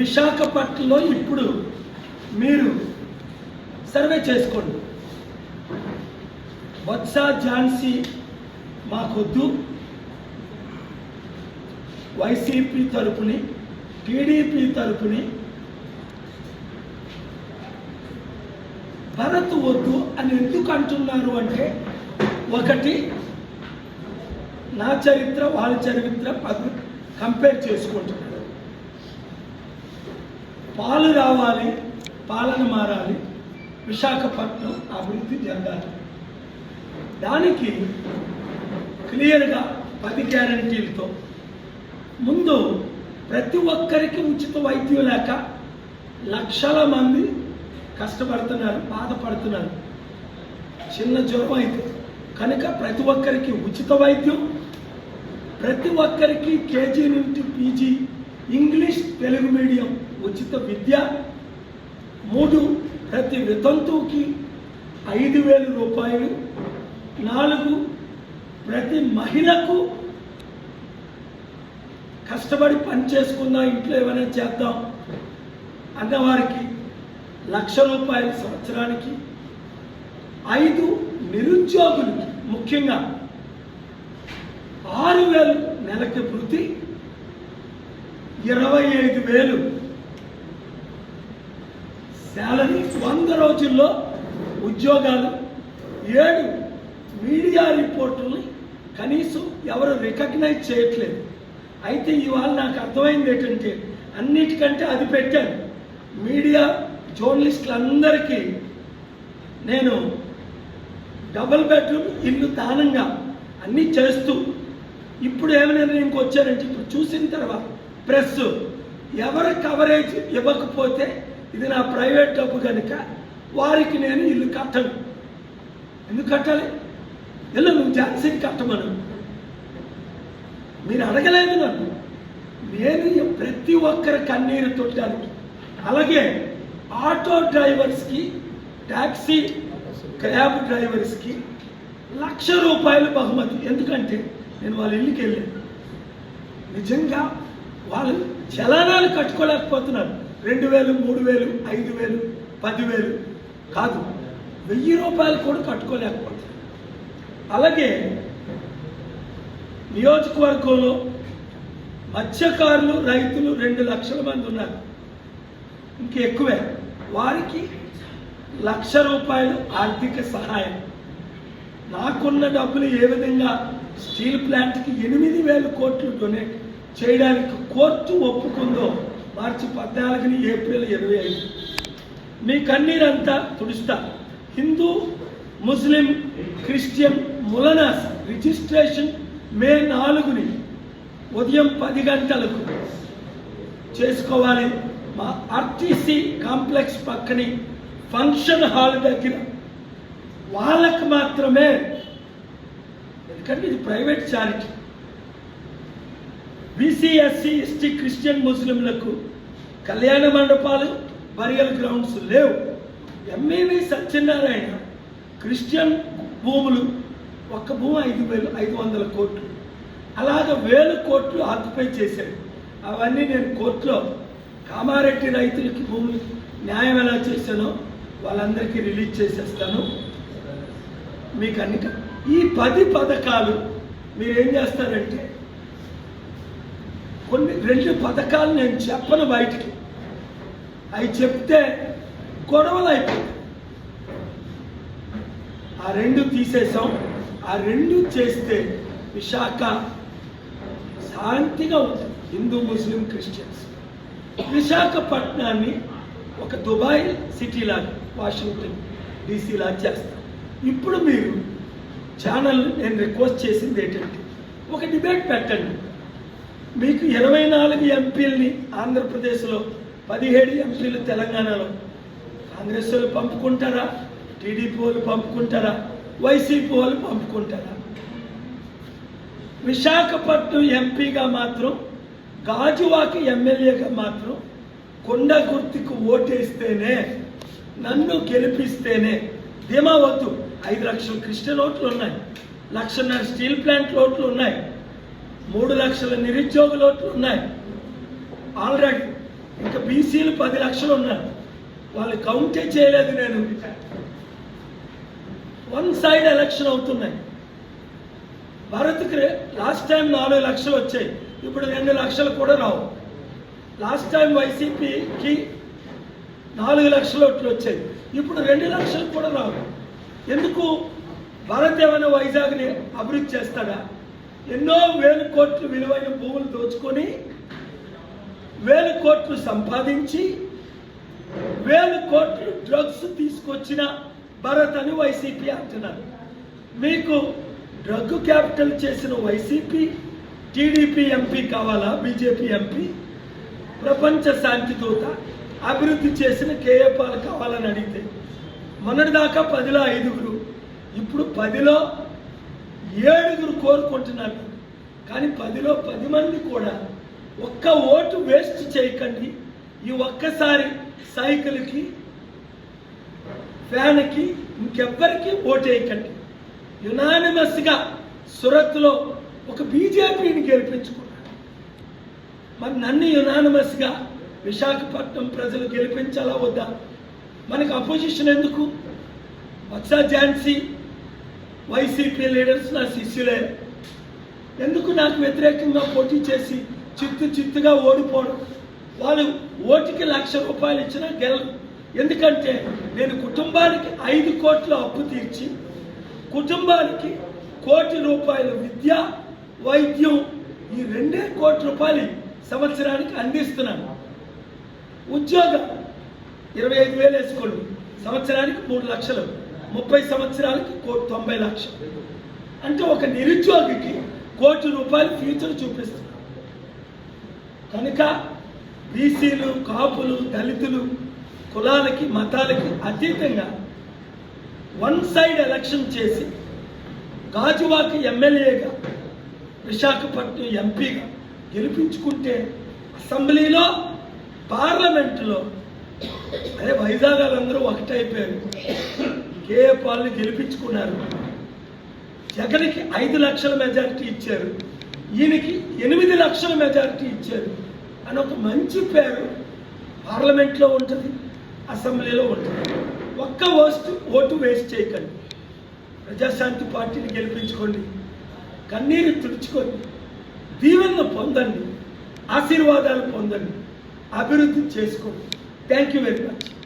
విశాఖపట్నంలో ఇప్పుడు మీరు సర్వే చేసుకోండి. వత్స ఝాన్సీ మాకొద్దు. వైసీపీ తరపుని టీడీపీ తరపుని భరత్ వద్దు అని ఎందుకు అంటున్నారు అంటే ఒకటి నా చరిత్ర వాళ్ళ చరిత్ర కంపేర్ చేసుకుంటున్నారు పాలు రావాలి పాలన మారాలి విశాఖపట్నం అభివృద్ధి జరగాలి దానికి క్లియర్గా పది గ్యారంటీలతో. ముందు ప్రతి ఒక్కరికి ఉచిత వైద్యం లేక లక్షల మంది కష్టపడుతున్నారు బాధపడుతున్నారు. చిన్న జ్వరం అయితే కనుక ప్రతి ఒక్కరికి ఉచిత వైద్యం ప్రతి ఒక్కరికి కేజీ నుండి పీజీ ఇంగ్లీష్ తెలుగు మీడియం. ఉచిత విద్య. మూడు ప్రతి వితంతువుకి ఐదు వేల రూపాయలు. నాలుగు ప్రతి మహిళకు కష్టపడి పని చేసుకుందాం ఇంట్లో ఏమైనా చేద్దాం అన్నవారికి లక్ష రూపాయల సంవత్సరానికి. ఐదు నిరుద్యోగులకి ముఖ్యంగా ఆరు వేలు నెలకి వృత్తి. ఇరవై ఐదు వేలు శాలరీ వంద రోజుల్లో ఉద్యోగాలు ఏడు మీడియా రిపోర్టుల్ని కనీసం ఎవరు రికగ్నైజ్ చేయట్లేదు. అయితే ఇవాళ నాకు అర్థమైంది ఏంటంటే అన్నిటికంటే అది పెట్టాను. మీడియా జర్నలిస్టులందరికీ నేను డబుల్ బెడ్రూమ్ ఇల్లు దానంగా అన్నీ చేస్తూ ఇప్పుడు ఏమైనా నేను వచ్చానంటే ఇప్పుడు చూసిన తర్వాత ప్రెస్ ఎవరు కవరేజ్ ఇవ్వకపోతే ఇది నా ప్రైవేట్ డబ్బు కనుక వారికి నేను ఇల్లు కట్టను. ఎందుకు కట్టాలి? ఇల్లు నువ్వు ఝాన్సీకి కట్టమను. మీరు అడగలేదు నన్ను. నేను ప్రతి ఒక్కరి కన్నీరు తొట్టాను. అలాగే ఆటో డ్రైవర్స్కి ట్యాక్సీ క్యాబ్ డ్రైవర్స్కి లక్ష రూపాయలు బహుమతి. ఎందుకంటే నేను వాళ్ళ ఇల్లుకి వెళ్ళాను నిజంగా వాళ్ళు చలనాలు కట్టుకోలేకపోతున్నాను రెండు వేలు మూడు వేలు ఐదు వేలు పదివేలు కాదు. వెయ్యి రూపాయలు కూడా కట్టుకోలేకపోతుంది అలాగే నియోజకవర్గంలో మత్స్యకారులు రైతులు రెండు లక్షల మంది ఉన్నారు. ఇంకెక్కువే. వారికి లక్ష రూపాయలు ఆర్థిక సహాయం. నాకున్న డబ్బులు ఏ విధంగా స్టీల్ ప్లాంట్కి ఎనిమిది వేల కోట్లు డొనేట్ చేయడానికి కోర్టు ఒప్పుకుందో మార్చి పద్నాలుగుని ఏప్రిల్ ఇరవై ఐదు. మీ కన్నీరంతా తుడుస్తా. హిందూ ముస్లిం క్రిస్టియన్ ములనాస్ రిజిస్ట్రేషన్ మే నాలుగుని ఉదయం పది గంటలకు చేసుకోవాలి. మా ఆర్టీసీ కాంప్లెక్స్ పక్కని ఫంక్షన్ హాల్ దగ్గర. వాళ్ళకు మాత్రమే. ఎందుకంటే ఇది private charity. BC SC ST Christian ముస్లింలకు కళ్యాణ మండపాలు బరియల్ గ్రౌండ్స్ లేవు. ఎంఏవి సత్యనారాయణ క్రిస్టియన్ భూములు ఒక్క భూమి ఐదు వేలు ఐదు వందల కోట్లు. అలాగ వేలు కోట్లు ఆక్యుపై చేశాడు. అవన్నీ నేను కోర్టులో కామారెడ్డి రైతులకి భూములు న్యాయం ఎలా చేశానో వాళ్ళందరికీ రిలీజ్ చేసేస్తాను. మీకు అన్నిట ఈ పది పథకాలు మీరేం చేస్తారంటే కొన్ని రెండు పథకాలు నేను చెప్పను బయటికి. అవి చెప్తే గొడవలు అయిపోయింది ఆ రెండు తీసేసాం ఆ రెండు చేస్తే విశాఖ శాంతిగా ఉంటుంది. Hindu Muslim Christians. విశాఖపట్నాన్ని ఒక దుబాయ్ సిటీ లాగా వాషింగ్టన్ డీసీ లాగా చేస్తాం. ఇప్పుడు మీరు ఛానల్ నేను రిక్వెస్ట్ చేసింది ఏంటంటే ఒక డిబేట్ పెట్టండి. మీకు ఇరవై నాలుగు ఎంపీలని ఆంధ్రప్రదేశ్లో పదిహేడు ఎంపీలు తెలంగాణలో. కాంగ్రెస్ వాళ్ళు పంపుకుంటారా? టీడీపీ వాళ్ళు పంపుకుంటారా? వైసీపీ వాళ్ళు పంపుకుంటారా? విశాఖపట్నం ఎంపీగా మాత్రం గాజువాకి ఎమ్మెల్యేగా మాత్రం కొండ గుర్తుకు ఓటేస్తేనే నన్ను గెలిపిస్తేనే ధీమా వద్దు. ఐదు లక్షల క్రిస్టల్ ఓట్లు ఉన్నాయి లక్షన్నర స్టీల్ ప్లాంట్ ఓట్లు ఉన్నాయి మూడు లక్షల నిరుద్యోగ లోట్లు ఉన్నాయి. ఆల్రెడీ ఇంకా బీసీలు పది లక్షలు ఉన్నారు. వాళ్ళు కౌంటే చేయలేదు నేను. వన్ సైడ్ ఎలక్షన్ అవుతున్నాయి. భారత్కి లాస్ట్ టైం నాలుగు లక్షలు వచ్చాయి. ఇప్పుడు రెండు లక్షలు కూడా రావు. లాస్ట్ టైం వైసీపీకి నాలుగు లక్షల ఓట్లు వచ్చాయి. ఇప్పుడు రెండు లక్షలు కూడా రావు. ఎందుకు? భారత్ ఏమైనా వైజాగ్ని అభివృద్ధి చేస్తాడా? ఎన్నో వేల కోట్లు విలువైన భూములు దోచుకొని వేల కోట్లు సంపాదించి వేల కోట్లు డ్రగ్స్ తీసుకొచ్చిన భరత్ అని వైసీపీ అంటున్నారు. మీకు డ్రగ్ క్యాపిటల్ చేసిన వైసీపీ టీడీపీ ఎంపీ కావాలా బీజేపీ ఎంపీ? ప్రపంచ శాంతి దూత అభివృద్ధి చేసిన కేఏపాలు కావాలని అడిగితే మొన్నటిదాకా పదిలో ఐదుగురు ఇప్పుడు పదిలో ఏడుగురు కోరుకుంటున్నారు. కానీ పదిలో పది మంది కూడా ఒక్క ఓటు వేస్ట్ చేయకండి. ఈ ఒక్కసారి సైకిల్కి ఫ్యాన్కి ఇంకెవ్వరికి ఓటు వేయకండి. యునానిమస్గా సురత్లో ఒక బీజేపీని గెలిపించుకున్నాడు మరి నన్ను యునానిమస్గా విశాఖపట్నం ప్రజలు గెలిపించాలా వద్దా? మనకు అపోజిషన్ ఎందుకు? బక్సా ఝాన్సీ వైసీపీ లీడర్స్ నా శిష్యులే. ఎందుకు నాకు వ్యతిరేకంగా పోటీ చేసి చిత్తు చిత్తుగా ఓడిపోవడం? వాళ్ళు ఓటుకి లక్ష రూపాయలు ఇచ్చినా గెలరు. ఎందుకంటే నేను కుటుంబానికి ఐదు కోట్ల అప్పు తీర్చి కుటుంబానికి కోటి రూపాయల విద్య వైద్యం ఈ రెండే కోటి రూపాయలు సంవత్సరానికి అందిస్తున్నాను. ఉద్యోగం ఇరవై ఐదు వేలు వేసుకోండి. సంవత్సరానికి మూడు లక్షలు. ముప్పై సంవత్సరాలకి కోటి తొంభై లక్షలు. అంటే ఒక నిరుద్యోగికి కోటి రూపాయలు ఫ్యూచర్ చూపిస్తుంది. కనుక బీసీలు కాపులు దళితులు కులాలకి మతాలకి అతీతంగా వన్ సైడ్ ఎలక్షన్ చేసి గాజువాక ఎమ్మెల్యేగా విశాఖపట్నం ఎంపీగా గెలిపించుకుంటే అసెంబ్లీలో పార్లమెంటులో అదే వైజాగ్ వాళ్ళందరూ ఒకటైపోయారు. కేఏ పాల్ని గెలిపించుకున్నారు? జగన్కి ఐదు లక్షల మెజారిటీ ఇచ్చారు. ఈయనకి ఎనిమిది లక్షల మెజారిటీ ఇచ్చారు. అని ఒక మంచి పేరు పార్లమెంట్లో ఉంటుంది అసెంబ్లీలో ఉంటుంది. ఒక్క ఓటు ఓటు వేస్ట్ చేయకండి. ప్రజాశాంతి పార్టీని గెలిపించుకోండి. కన్నీరు తుడుచుకోండి. దీవెనలు పొందండి. ఆశీర్వాదాలు పొందండి. అభివృద్ధి చేసుకోండి. Thank you very much